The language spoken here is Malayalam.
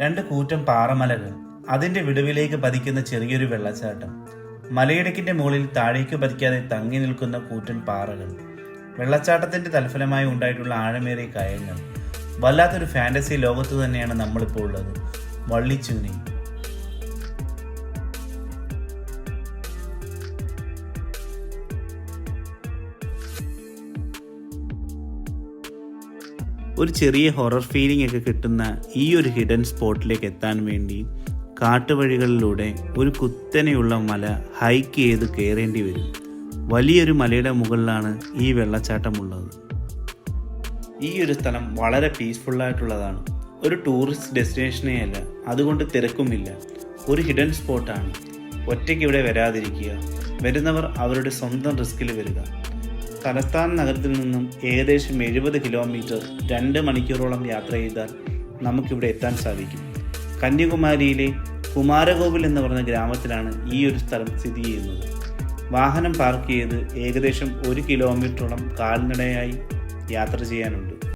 രണ്ട് കൂറ്റം പാറമലകൾ അതിന്റെ വിടുവിലേക്ക് പതിക്കുന്ന ചെറിയൊരു വെള്ളച്ചാട്ടം. മലയിടുക്കിന്റെ മുകളിൽ താഴേക്ക് പതിക്കാതെ തങ്ങി നിൽക്കുന്ന കൂറ്റൻ പാറകൾ. വെള്ളച്ചാട്ടത്തിന്റെ തൽഫലമായി ഉണ്ടായിട്ടുള്ള ആഴമേറിയ കയങ്ങൾ. വല്ലാത്തൊരു ഫാന്റസി ലോകത്ത് തന്നെയാണ് നമ്മളിപ്പോൾ ഉള്ളത്. വള്ളിച്ചൂനി. ഒരു ചെറിയ ഹൊറർ ഫീലിംഗ് ഒക്കെ കിട്ടുന്ന ഈ ഒരു ഹിഡൻ സ്പോട്ടിലേക്ക് എത്താൻ വേണ്ടി കാട്ടുവഴികളിലൂടെ ഒരു കുത്തനെയുള്ള മല ഹൈക്ക് ചെയ്ത് കയറേണ്ടി വരും. വലിയൊരു മലയുടെ മുകളിലാണ് ഈ വെള്ളച്ചാട്ടമുള്ളത്. ഈ ഒരു സ്ഥലം വളരെ പീസ്ഫുള്ളായിട്ടുള്ളതാണ് ഒരു ടൂറിസ്റ്റ് ഡെസ്റ്റിനേഷനേ അല്ല അതുകൊണ്ട് തിരക്കുമില്ല. ഒരു ഹിഡൻ സ്പോട്ടാണ് ഒറ്റയ്ക്ക് ഇവിടെ വരാതിരിക്കുക. വരുന്നവർ അവരുടെ സ്വന്തം റിസ്കിൽ വരിക. തലസ്ഥാന നഗരത്തിൽ നിന്നും ഏകദേശം എഴുപത് കിലോമീറ്റർ രണ്ട് മണിക്കൂറോളം യാത്ര ചെയ്താൽ നമുക്കിവിടെ എത്താൻ സാധിക്കും. കന്യാകുമാരിയിലെ കുമാരകോവിൽ എന്ന് പറഞ്ഞ ഗ്രാമത്തിലാണ് ഈ ഒരു സ്ഥലം സ്ഥിതി ചെയ്യുന്നത്. വാഹനം പാർക്ക് ചെയ്ത് ഏകദേശം ഒരു കിലോമീറ്ററോളം കാൽനടയായി യാത്ര ചെയ്യാനുണ്ട്.